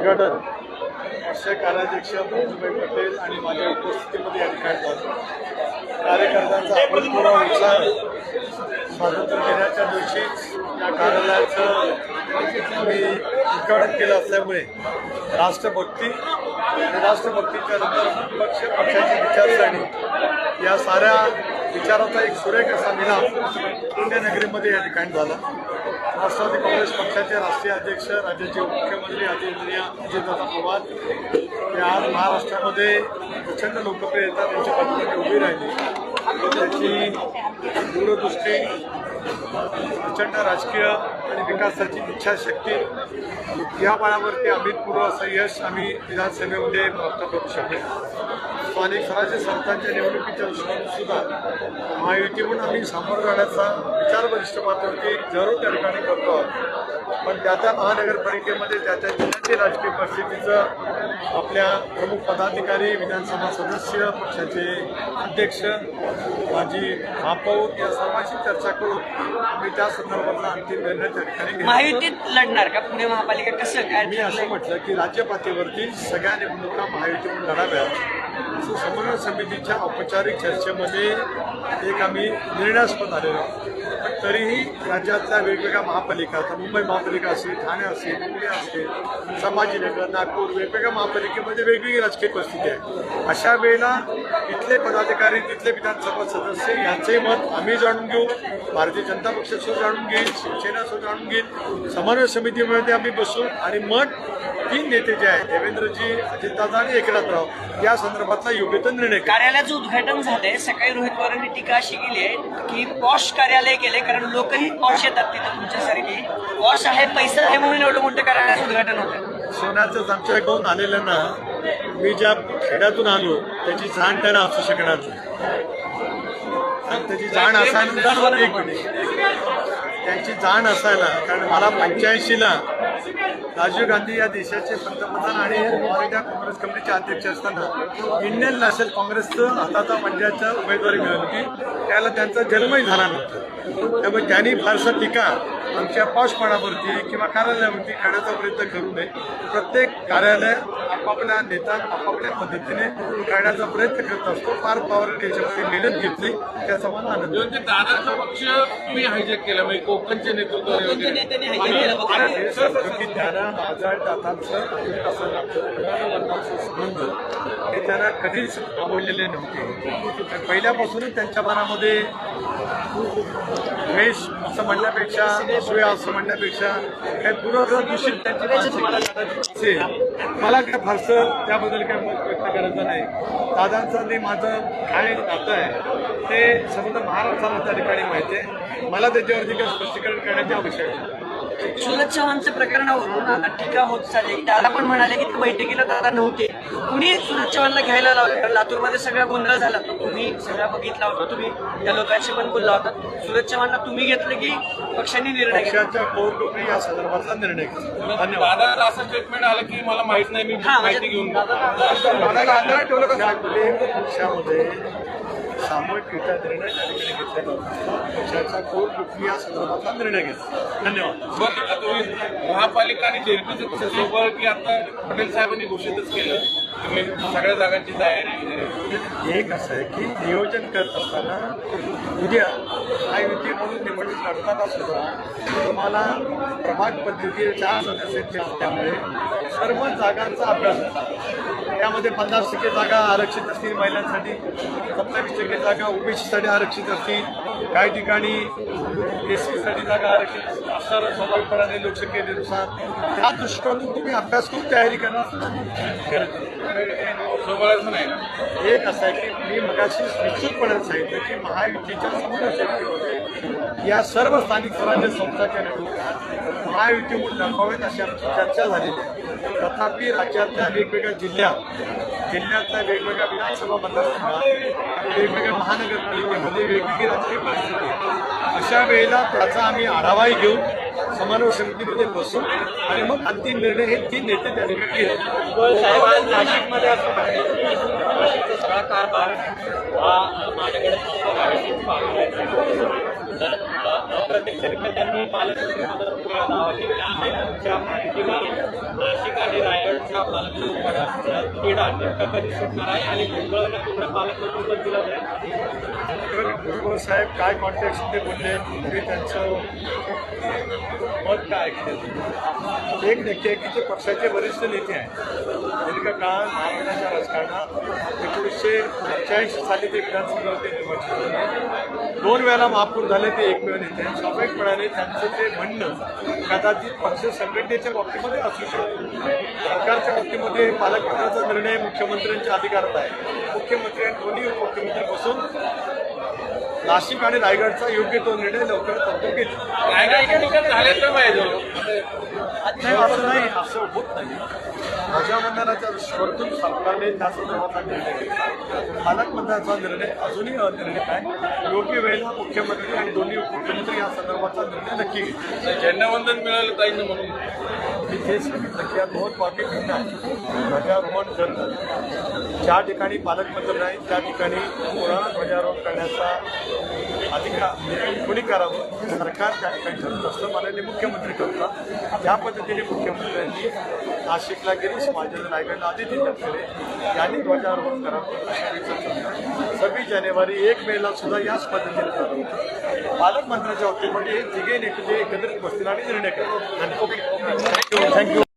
उद्घाटन. असे कार्याध्यक्ष मंजूभाई पटेल आणि माझ्या उपस्थितीमध्ये या ठिकाणी झालं कार्यकर्त्यांचा अभूतपूर्व उत्साह स्वातंत्र्य दिनाच्या दिवशी या कार्यालयाचं आम्ही उद्घाटन केलं असल्यामुळे राष्ट्रभक्ती आणि राष्ट्रभक्तीच्या नंतर पक्ष पक्षाची विचारसरणी या साऱ्या विचाराचा एक सुरेख असा मिलाप पुण्यनगरीमध्ये या ठिकाणी झाला. राष्ट्रवादी काँग्रेस पक्षाचे राष्ट्रीय अध्यक्ष राज्याचे मुख्यमंत्री आदरणीय अजितदादा पवार ते आज महाराष्ट्रामध्ये प्रचंड लोकप्रियता त्यांच्या पाठीमध्ये उभी राहिली. त्याची दूरदृष्टी प्रचंड राजकीय आणि विकासाची इच्छाशक्ती. या बळावरती अभूतपूर्व असं यश आम्ही विधानसभेमध्ये प्राप्त करू शकतो स्थानिक स्वराज्य संस्थांच्या निवडणुकीच्या दृष्टीने सुद्धा महायुतीहून आम्ही सामोरं जाण्याचा विचार वरिष्ठ पातळीवरती जरूर त्या ठिकाणी करतो आहोत. पण त्या त्या महानगरपालिकेमध्ये त्या त्या जिल्ह्याची राजकीय परिस्थितीचं आपल्या प्रमुख पदाधिकारी विधानसभा सदस्य पक्षाचे अध्यक्ष माजी महापौर या सर्वांशी चर्चा करून आम्ही त्या संदर्भातला अंतिम निर्णय त्या ठिकाणी घेतला. महायुतीत लढणार का? पुणे महापालिका कसं काय मी असं म्हटलं की राज्य पातळीवरती सगळ्या निवडणुका महायुतीकडून लढाव्यात. असं समन्वय समितीच्या औपचारिक चर्चेमध्ये एक आम्ही निर्णयास्पद आलेलो तरीही राज्यातल्या वेगवेगळ्या महापालिका आता मुंबई महापालिका असेल ठाणे असेल पुणे असेल संभाजीनगर नागपूर वेगवेगळ्या महापालिकेमध्ये वेगवेगळी राजकीय परिस्थिती आहे. अशा वेळेला इथले पदाधिकारी तिथले विधानसभा सदस्य यांचंही मत आम्ही जाणून घेऊ भारतीय जनता पक्षाचं जाणून घेईल शिवसेनाचं जाणून घेईल समन्वय समितीमध्ये आम्ही बसू आणि मग तीन नेते जे आहेत देवेंद्रजी अजितदादा आणि एकनाथराव या संदर्भातला योग्य तो निर्णय कार्यालयाचं उद्घाटन झालंय. सकाळी रोहित पवारांनी टीका अशी केली आहे की पॉश कार्यालय केले कारण लोकही पॉश येतात तिथं तुमच्यासारखी पॉश आहे पैसा आहे म्हणून एवढं मोठं कार्यालयाचं उद्घाटन होतं. सोन्याचंच आमच्या गावून आलेल्यांना मी ज्या खेड्यातून आलो त्याची जाण त्यांना असू शकणार नाही. त्याची जाण असायला त्यांची जाण असायला कारण मला पंच्याऐंशीला राजीव गांधी या देशाचे पंतप्रधान आणि ऑल इंडिया काँग्रेस कमिटीचे अध्यक्ष असताना इंडियन नॅशनल काँग्रेसचं हाताचा पंजाबच्या उमेदवारी मिळाली होती. त्याला त्यांचा जन्मही झाला नव्हता. त्यामुळे त्यांनी फारसा टीका आमच्या पॉशपणावरती किंवा कार्यालयावरती करण्याचा प्रयत्न करू नये. प्रत्येक कार्यालय आपापल्या नेता आपापल्या पद्धतीने करण्याचा प्रयत्न करत असतो. फार पॉवर याच्यामध्ये मेहनत घेतली त्याचा मला आनंद. म्हणजे दादाचा पक्ष तुम्ही हायजॅक केला म्हणजे कोकणचे नेतृत्व हे की त्यांना आजार दातांचं संबंध हे त्यांना कधीच आवडलेले नव्हते. पहिल्यापासूनच त्यांच्या मनामध्ये द्वेष असं म्हणण्यापेक्षा असूया असं म्हणण्यापेक्षा काही पूर्वग्रह दूषित त्यांची मानसिकता असेल मला काय फारसं त्याबद्दल काय मत व्यक्त करायचं नाही. दादांचं आणि माझं काय नातं आहे ते समजा महाराष्ट्राला त्या ठिकाणी माहिती आहे. मला त्याच्यावरती काही स्पष्टीकरण करण्याची आवश्यकता नाही. सुरज चव्हाणच्या प्रकरणावरून आता टीका होत चालली. दादा पण म्हणाले की बैठकीला दादा नव्हते. कुणी सुरज चव्हाणला घ्यायला लावलं? कारण लातूरमध्ये सगळा गोंधळ झाला. तुम्ही सगळा बघितला होता. तुम्ही त्या लोकांशी पण बोलला होता. सुरज चव्हाणला तुम्ही घेतलं की पक्षांनी निर्णय घेतला? या संदर्भातला निर्णय घेतला. धन्यवाद. दादा असं स्टेटमेंट आलं की मला माहीत नाही मी हा, माहिती म्हणजे घेऊन. दादाला ठेवलं का पक्षामध्ये सामूहिकरित्या निर्णय त्या ठिकाणी घेतलेला होता. पक्षाच्या कोर ग्रुपने या संदर्भातला निर्णय घेतला धन्यवाद बरं, आता तुम्ही महापालिका आणि जेडपीचं सोबत की आता पटेल साहेबांनी घोषितच केलं तुम्ही सगळ्या जागांची तयारी. एक असं आहे की नियोजन करत असताना उद्या महायुती म्हणून निवडणूक लढताना सुद्धा तुम्हाला प्रभाग पद्धतीचे चार सदस्यांचे असल्यामुळे सर्व जागांचा अभ्यास त्यामध्ये पन्नास टक्के जागा आरक्षित असतील महिलांसाठी. सत्तावीस टक्के जागा ओबीसीसाठी आरक्षित असतील. काही ठिकाणी एस सीसाठी जागा आरक्षित असणार स्वाभाविकपणाने लोकसंख्येनुसार. त्या दृष्टिकोनातून तुम्ही अभ्यास करून तयारी करणार असं नाही एक असं आहे की मी मगाशी निश्चितपणे सांगितलं की महायुतीच्या समोर या सर्व स्थानिक स्वराज्य संस्थाच्या नेतृत्वात महायुतीकडून दाखवावेत अशी आमची चर्चा झालेली आहे तथापि राज्यातल्या वेगवेगळ्या जिल्ह्यात जिल्ह्यातल्या वेगवेगळ्या विधानसभा मतदारसंघात वेगवेगळ्या महानगरपालिकेमध्ये वेगवेगळी राजकीय परिस्थिती अशा वेळेला त्याचा आम्ही आढावाही घेऊ समन्वय समितीमध्ये बसू आणि मग अंतिम निर्णय हे तीन नेते त्या ठिकाणी नाशिकमध्ये असं सगळा कारभार हा माझ्याकडे नाशिक आणि रायगडच्या मोठा कधी सुटणार आहे आणि भुजबळांना पालकमंत्री जाईल साहेब काय कॉन्टॅक्ट ते बोलले? मी त्यांचं मत काय ऐकलं एक नक्की आहे की ते पक्षाचे वरिष्ठ नेते आहेत? म्हणजे दीर्घकाळ महाराष्ट्राच्या राजकारणात एकोणीसशे अठ्ठ्याऐंशी साली ते विधानसभेमध्ये निर्वाचित झाले. दोन वेळा महापौर झाले ते एकमेव नेते आहेत. स्वाभाविकपणाने त्यांचं ते म्हणणं कदाचित पक्ष संघटनेच्या बाबतीमध्ये असू शकतं. सरकारच्या बाबतीमध्ये पालकमंत्र्याचा निर्णय मुख्यमंत्र्यांच्या अधिकारात आहे. मुख्यमंत्री आणि दोन्ही उपमुख्यमंत्री बसून नाशिक आणि रायगडचा योग्य तो निर्णय लवकर पाहिजे. नाही असं नाही असं होत नाही. ध्वजावंदनाच्या दृष्टीकोनातून सरकारने त्या संदर्भातला निर्णय घेतला. पालकमंत्र्यांचा निर्णय अजूनही अनिर्णित आहे. योग्य वेळेला मुख्यमंत्री आणि दोन्ही उपमुख्यमंत्री या संदर्भातला निर्णय नक्की घेतील. झेंडावंदन मिळालं पाहिजे म्हणून. विशेष तेच दोन बाबी ध्वजारोहण करणं ज्या ठिकाणी पालकमंत्री नाही त्या ठिकाणी पुन्हा ध्वजारोहण करण्याचा अधिकार कोणी करावं? सरकार त्या ठिकाणी ठरत असतं माननीय मुख्यमंत्री करतात त्या पद्धतीने मुख्यमंत्र्यांनी नाशिकला गिरीश महाजन रायगडला आदित्य जिल्ह्यात यांनी ध्वजारोहण करावं विचार सव्वीस जानेवारी एक मेला सुद्धा याच पद्धतीने करावं पालकमंत्र्यांच्या बाबतीमध्ये हे तिघे नेते एकत्रित बसतील आणि निर्णय करतील. ओके. Thank you.